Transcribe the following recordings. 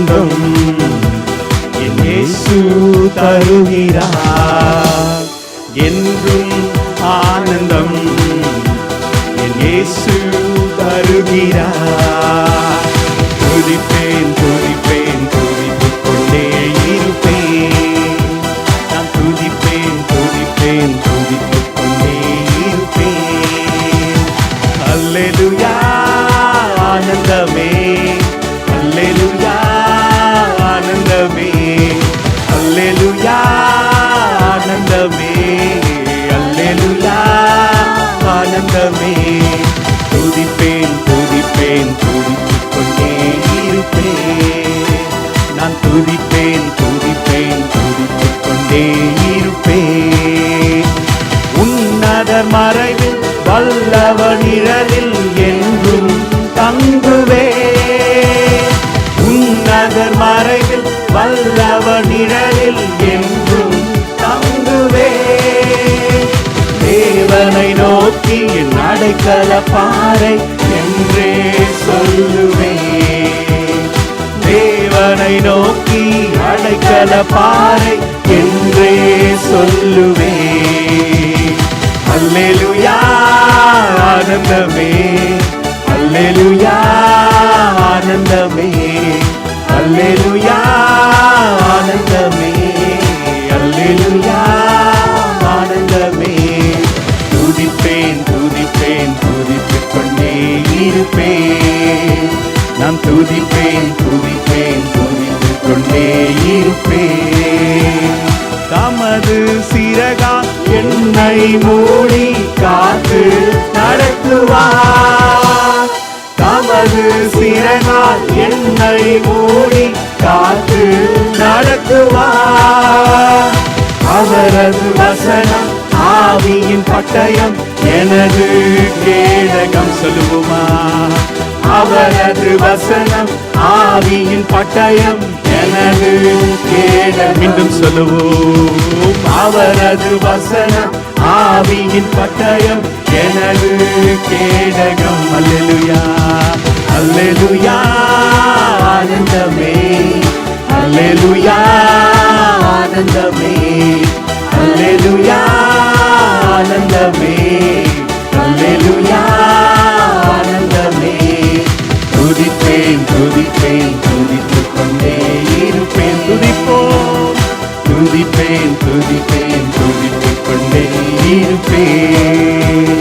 ஆனந்தம் இயேசு தருகிறார். என்றும் பாறை என்றே சொல்லுவே தேவனை நோக்கி அடைக்கல பாறை என்றே சொல்லுவே நான் துதிப்பேன் துதிப்பேன் துதித்துக் கொண்டே இருப்பேன். தமது சிறகா என்னை மூடி காத்து நடத்துவார் தமது சிறகால் என்னை மூடி காத்து நடத்துவார் அவரது வசனம் ஆவியின் பட்டயம் எனது கேடகம் சொல்லுவோமா அவரது வசனம் ஆவியின் பட்டயம். எனது கேடகம் மீண்டும் சொல்லுவோம். அவரது வசனம் ஆவியின் பட்டயம். எனது கேடகம். அல்லேலுயா. அல்லேலுயா. ஆனந்தமே. அல்லேலுயா. ஆனந்தமே. அல்லேலுயா. ஆனந்தமே. அல்லேலுயா. துதிப்பேன் துதிப்பேன் துதித்துக் கொண்டே இருப்பேன். துதிப்போம் துதிப்பேன் துதிப்பேன் துதித்துக் கொண்டே இருப்பேன்.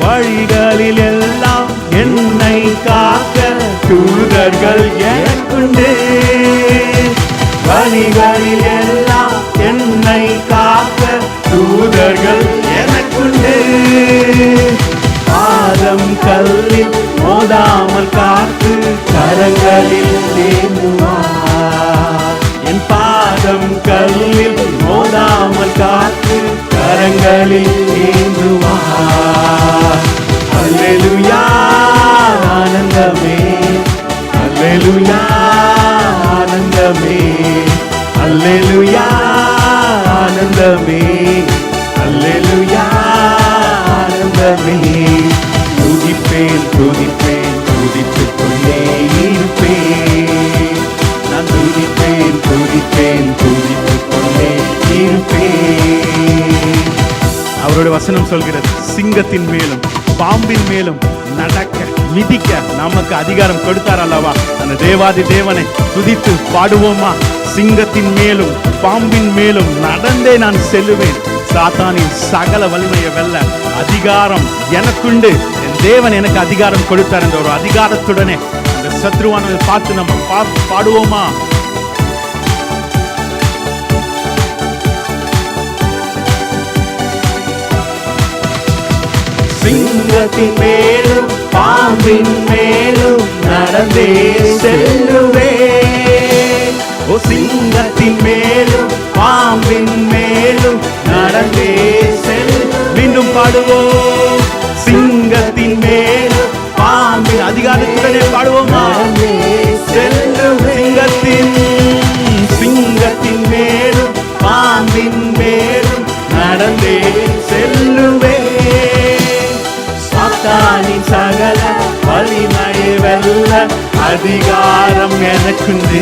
வழிகளில் எல்லாம் என்னை காக்க தூதர்கள் எனக்குண்டே. வழிகள் அவருடைய வசனம் சொல்கிறது சிங்கத்தின் மேலும் பாம்பின் மேலும் நடக்க மிதிக்க நமக்கு அதிகாரம் கொடுத்தார் அல்லவா? அந்த தேவாதி தேவனை துதித்து பாடுவோமா? சிங்கத்தின் மேலும் பாம்பின் மேலும் நடந்தே நான் செல்லுவேன். சாத்தானின் சகல வலிமையை வெல்ல அதிகாரம் எனக்குண்டு. என் தேவன் எனக்கு அதிகாரம் கொடுத்தார் என்ற ஒரு அதிகாரத்துடனே அந்த சத்ருவானதை பார்த்து நம்ம பாடுவோமா? சிங்கத்தின் மேலும் பாம்பின் மேலும் நடந்தே செல்லுவே. ஓ சிங்கத்தின் மேலும் பாம்பின் மேலும் நடந்தே செல். மீண்டும் பாடுவோம். சிங்கத்தின் மேலும் பாம்பின் அதிகாரத்துடனே பாடுவோமா? செல்லும் சிங்கத்தின் சிங்கத்தின் மேலும் பாம்பின் மேலும் நடந்தே செல்லுவே. அதிகாரம் எனக்குண்டு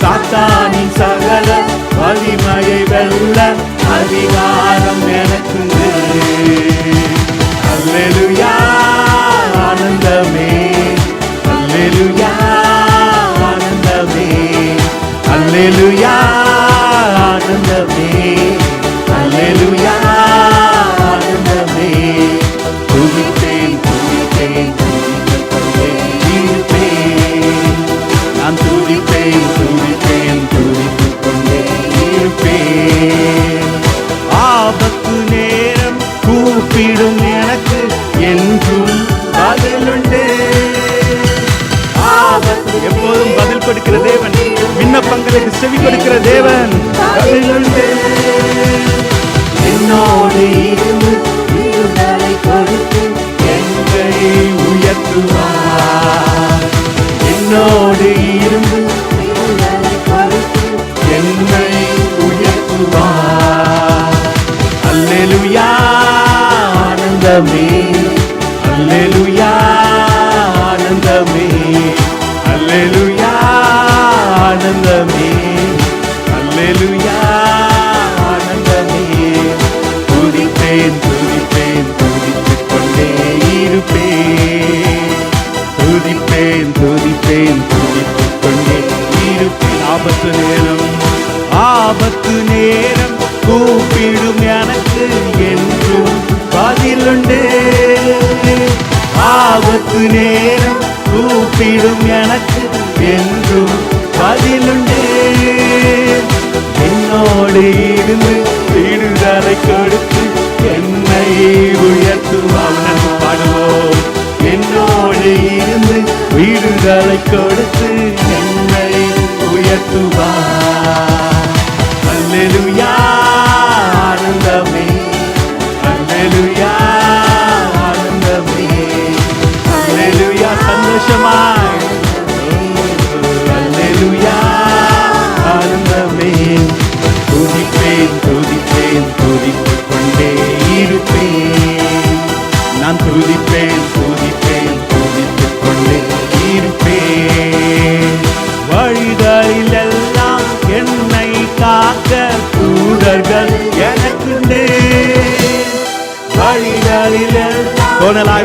சாத்தானின் சகல வலிமையை வெல்ல அதிகாரம் எனக்குண்டு அல்லெலுயா ஆனந்தமே. அல்லெலுயா ஆனந்தமே. அல்லெலுயா ஆனந்தமே. விண்ணப்பங்களுக்கு செவி கொடுக்கிற தேவன். பதிலுண்டு என்னோடு இருந்து கொடுத்து உயர்த்துவார். என்னோடு இருந்து என்னை உயர்த்துவார். ஆனந்தமே. துதிப்பேன் துதிப்பேன் துதித்துக் கொண்டே இருப்பேன். துதிப்பேன் துதிப்பேன் துதித்துக் கொண்டே இருப்பேன். ஆபத்து நேரம் ஆபத்து நேரம் கூப்பிடும் எனக்கு என்றும் பதிலுண்டு. ஆபத்து நேரம் கூப்பிடும் எனக்கு என்றும் பதிலுண்டு. என்னோடு இருந்து விடுதலை கொடுத்து என்னை உயர்த்துவான் பாடுவோம் என்னோடு இருந்து வீடுகளை கொடுத்து என்னை உயர்த்துவார் அல்லேலூயா.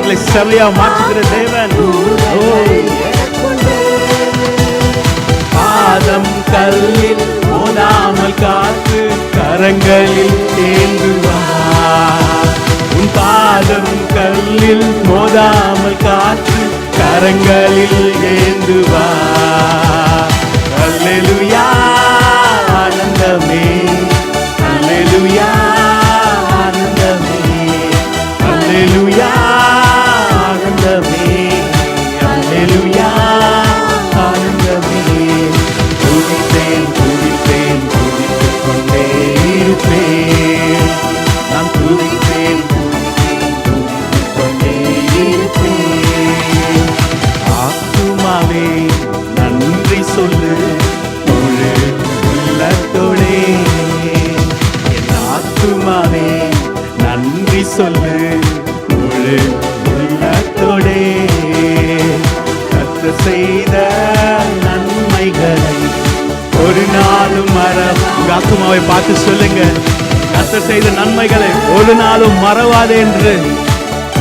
கோணலாய்களை செவையா மாற்றுகிற தேவன். பாதம் கல்லில் மோதாமல் காத்து கரங்களில் ஏந்துவார் உன் பாதம் கல்லில் மோதாமல் காத்து கரங்களில் ஏந்துவார். அல்லேலூயா ஆனந்தமே. அல்லேலூயா. ஆத்துமாவை பார்த்து சொல்லுங்க. கத்தர் செய்த நன்மைகளை ஒரு நாளும் மறவாதே என்று.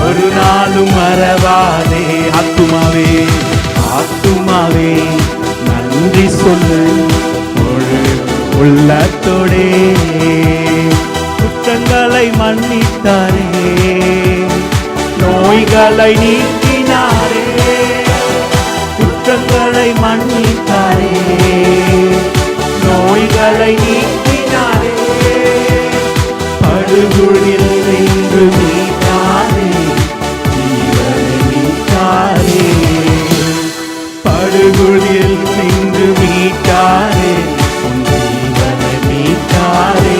ஒரு நாளும் மறவாதே ஆத்துமாவே ஆத்துமாவே. நன்றி சொல்லு உள்ளத்தோடே. குற்றங்களை மன்னித்தாரே நோய்களை நீக்கினாரே. குற்றங்களை மன்னித்தாரே நோய்களை நீ படுகுழில் நின்று மீட்டாரே ஜீவனை மீட்டாரே. படுகுழில் நின்று மீட்டாரே ஜீவனை மீட்டாரே.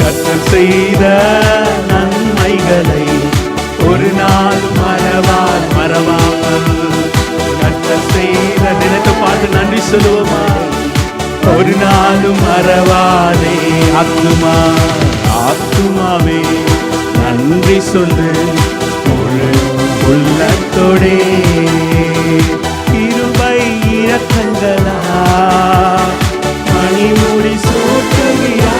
கத்தர் செய்த நன்மைகளை ஒரு நாள் மறவார் மறவாமல். கத்தர் செய்த தினத்தை பார்த்து நன்றி சொல்லுவோமா? ஒரு நாளும் மறவாதே அத்துமா. ஆத்துமாவே நன்றி சொல்லு உள்ளத்தோடே. இருபை இறக்கங்களா மணிமொழி சூட்டுகிறா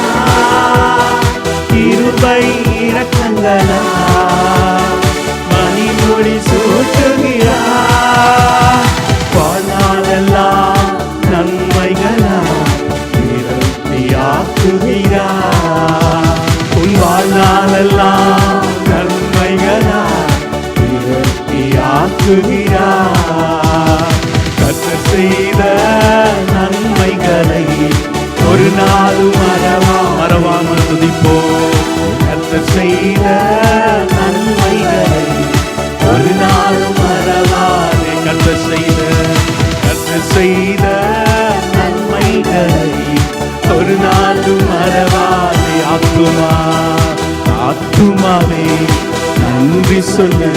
இருபை இறக்கங்களா மணிமொழி சூட்டுகிறா வாழ்நாளெல்லாம் நன்மைகளா திருப்தியாக்குகிறா நீக்குகிறார் கத்தர் செய்த நன்மைகளை ஒரு நாளும் மறவா மறவாமல் துதிப்போ கத்தர் செய்த நன்மைகளை ஒரு நாளும் மறவாதே கத்தர் செய்த கத்தர் செய்த நன்மைகளை ஒரு நாளும் மறவாதே ஆத்துமா ஆத்துமாவே நன்றி சொல்லு